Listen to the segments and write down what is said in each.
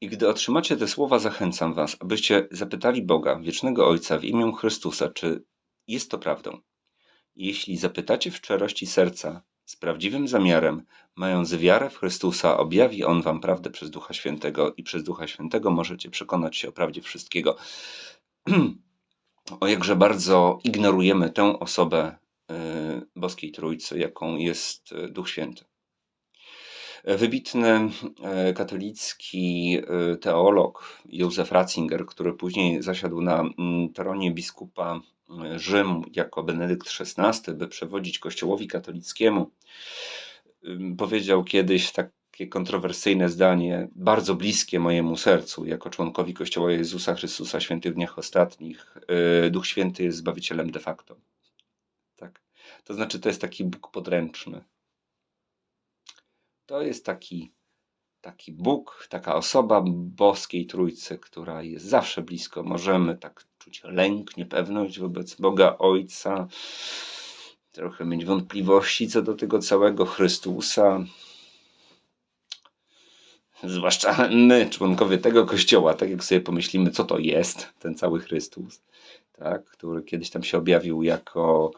I gdy otrzymacie te słowa, zachęcam was, abyście zapytali Boga, wiecznego Ojca, w imię Chrystusa, czy jest to prawdą. Jeśli zapytacie w szczerości serca, z prawdziwym zamiarem, mając wiarę w Chrystusa, objawi On wam prawdę przez Ducha Świętego i przez Ducha Świętego możecie przekonać się o prawdzie wszystkiego. o jakże bardzo ignorujemy tę osobę y, boskiej Trójcy, jaką jest y, Duch Święty. Wybitny e, katolicki e, teolog Józef Ratzinger, który później zasiadł na mm, tronie biskupa e, Rzymu jako Benedykt XVI, by przewodzić Kościołowi katolickiemu, powiedział kiedyś takie kontrowersyjne zdanie, bardzo bliskie mojemu sercu, jako członkowi Kościoła Jezusa Chrystusa Świętych Dniach Ostatnich. Duch Święty jest Zbawicielem de facto. Tak. To znaczy, to jest taki Bóg podręczny to jest taki, taki Bóg, taka osoba boskiej Trójcy, która jest zawsze blisko. Możemy tak czuć lęk, niepewność wobec Boga Ojca, trochę mieć wątpliwości co do tego całego Chrystusa. Zwłaszcza my, członkowie tego kościoła, tak jak sobie pomyślimy, co to jest ten cały Chrystus, tak, który kiedyś tam się objawił jako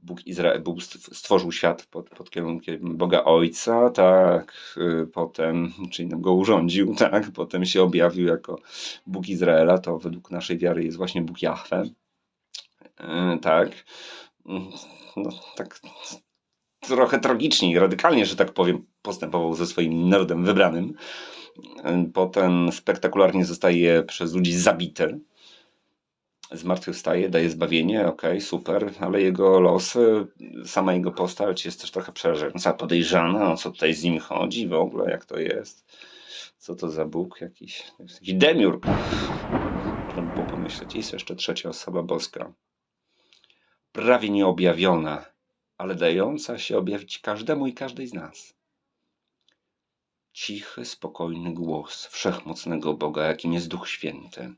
Bóg Izrael, Bóg stworzył świat pod, pod kierunkiem Boga Ojca, tak, y, potem, czyli go urządził, tak, potem się objawił jako Bóg Izraela, to według naszej wiary jest właśnie Bóg Jahwe, y, tak, no, tak trochę tragicznie i radykalnie, że tak powiem, postępował ze swoim narodem wybranym. Y, potem spektakularnie zostaje przez ludzi zabity zmartwychwstaje, daje zbawienie, okej, okay, super, ale jego losy, sama jego postać jest też trochę przerażająca, podejrzana, o co tutaj z nim chodzi w ogóle, jak to jest, co to za Bóg jakiś, taki demiurg. Można było pomyśleć, jest jeszcze trzecia osoba boska, prawie nieobjawiona, ale dająca się objawić każdemu i każdej z nas. Cichy, spokojny głos wszechmocnego Boga, jakim jest Duch Święty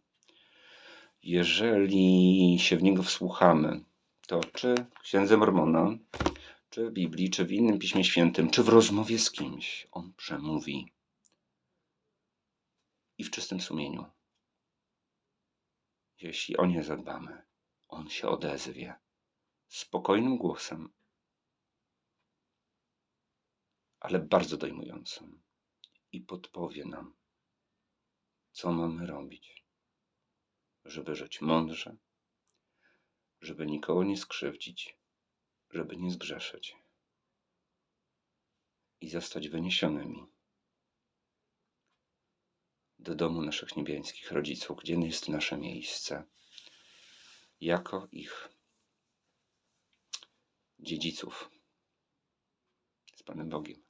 jeżeli się w niego wsłuchamy, to czy księdze Mormona, czy w Biblii, czy w innym Piśmie Świętym, czy w rozmowie z kimś, on przemówi. I w czystym sumieniu. Jeśli o nie zadbamy, on się odezwie spokojnym głosem, ale bardzo dojmującym i podpowie nam, co mamy robić żeby żyć mądrze, żeby nikogo nie skrzywdzić, żeby nie zgrzeszyć i zostać wyniesionymi do domu naszych niebiańskich rodziców, gdzie jest nasze miejsce, jako ich dziedziców z Panem Bogiem.